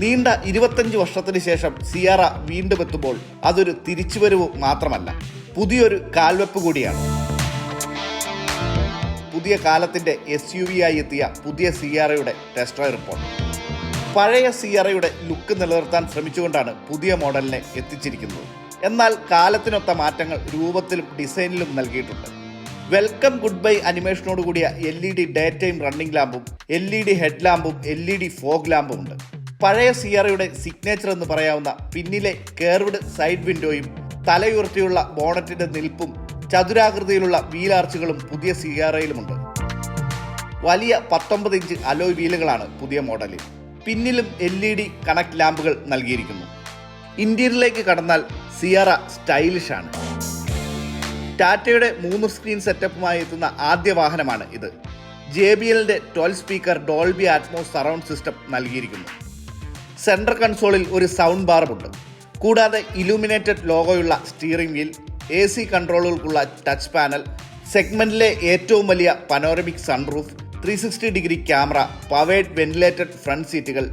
നീണ്ട ഇരുപത്തഞ്ച് വർഷത്തിന് ശേഷം സിയാറ വീണ്ടും എത്തുമ്പോൾ അതൊരു തിരിച്ചുവരവ് മാത്രമല്ല പുതിയൊരു കാൽവെപ്പ് കൂടിയാണ്. പുതിയ കാലത്തിന്റെ എസ് യു വി ആയി എത്തിയ പുതിയ സിയാറയുടെ ടെസ്റ്റ് ഡ്രൈവ് റിപ്പോർട്ട്. പഴയ സിയാറയുടെ ലുക്ക് നിലനിർത്താൻ ശ്രമിച്ചുകൊണ്ടാണ് പുതിയ മോഡലിനെ എത്തിച്ചിരിക്കുന്നത്. എന്നാൽ കാലത്തിനൊത്ത മാറ്റങ്ങൾ രൂപത്തിലും ഡിസൈനിലും നൽകിയിട്ടുണ്ട്. വെൽക്കം ഗുഡ് ബൈ അനിമേഷനോട് കൂടിയ L E D day time running ലാമ്പും L E D head ലാമ്പും എൽ ഇ ഡി ഫോഗ് ലാമ്പും ഉണ്ട്. പഴയ സിയാറയുടെ സിഗ്നേച്ചർ എന്ന് പറയാവുന്ന പിന്നിലെ കേർവ്ഡ് സൈഡ് വിൻഡോയും തലയുയർത്തിയുള്ള ബോണറ്റിന്റെ നിൽപ്പും ചതുരാകൃതിയിലുള്ള വീലാർച്ചുകളും പുതിയ സിയാറയിലുമുണ്ട് വലിയ പത്തൊമ്പത് ഇഞ്ച് അലോയ് വീലുകളാണ് പുതിയ മോഡലിൽ പിന്നിലും എൽ ഇ ഡി കണക്ട് ലാമ്പുകൾ നൽകിയിരിക്കുന്നു. ഇന്ത്യയിലേക്ക് കടന്നാൽ സിയറ സ്റ്റൈലിഷ് ആണ്. ടാറ്റയുടെ മൂന്ന് സ്ക്രീൻ സെറ്റപ്പുമായി എത്തുന്ന ആദ്യ വാഹനമാണ് ഇത്. ജെ ബി എല്ലിന്റെ twelve speaker Dolby Atmos surround system നൽകിയിരിക്കുന്നു. സെൻട്രൽ കൺസോളിൽ ഒരു സൗണ്ട് ബാറുമുണ്ട്. കൂടാതെ ഇലൂമിനേറ്റഡ് ലോഗോയുള്ള സ്റ്റീറിംഗ് വീൽ എ സി കൺട്രോളുകൾക്കുള്ള ടച്ച് പാനൽ സെഗ്മെന്റിലെ ഏറ്റവും വലിയ panoramic sunroof three sixty degree camera powered ventilated front സീറ്റുകൾ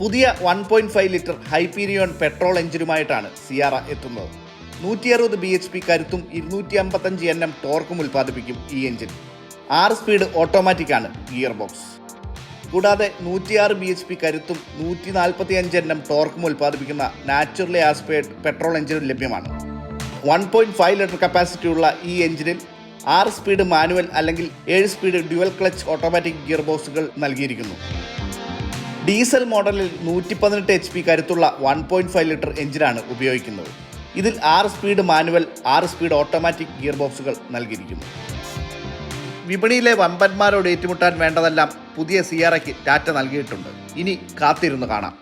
പുതിയ one point five litre Hyperion petrol എഞ്ചിനുമായിട്ടാണ് Sierra എത്തുന്നത്. നൂറ്റി അറുപത് ബി എച്ച് പി കരുത്തും ഇരുന്നൂറ്റി അമ്പത്തഞ്ച് എൻ എം ടോർക്കും ഉൽപ്പാദിപ്പിക്കും ഈ എഞ്ചിൻ ആറ് സ്പീഡ് ഓട്ടോമാറ്റിക്കാണ് ഗിയർ ബോക്സ് കൂടാതെ നൂറ്റിയാറ് ബി എച്ച് പി കരുത്തും നൂറ്റി നാൽപ്പത്തി അഞ്ച് എൻ എം ടോർക്കും ഉൽപ്പാദിപ്പിക്കുന്ന നാച്ചുറലി ആസ്പേർഡ് പെട്രോൾ എഞ്ചിനും ലഭ്യമാണ്. One point five litre capacity ഉള്ള ഈ എഞ്ചിനിൽ ആറ് സ്പീഡ് മാനുവൽ അല്ലെങ്കിൽ ഏഴ് speed dual clutch automatic gear ബോക്സുകൾ നൽകിയിരിക്കുന്നു. ഡീസൽ മോഡലിൽ നൂറ്റി പതിനെട്ട് എച്ച് പി കരുത്തുള്ള വൺ പോയിന്റ് ഫൈവ് ലിറ്റർ എഞ്ചിനാണ് ഉപയോഗിക്കുന്നത്. ഇതിൽ ആറ് സ്പീഡ് മാനുവൽ ആറ് സ്പീഡ് ഓട്ടോമാറ്റിക് ഗിയർ ബോക്സുകൾ നൽകിയിരിക്കുന്നു. വിപണിയിലെ വമ്പന്മാരോട് ഏറ്റുമുട്ടാൻ വേണ്ടതെല്ലാം പുതിയ സിയാറയ്ക്ക് ടാറ്റ നൽകിയിട്ടുണ്ട്. ഇനി കാത്തിരുന്ന് കാണാം.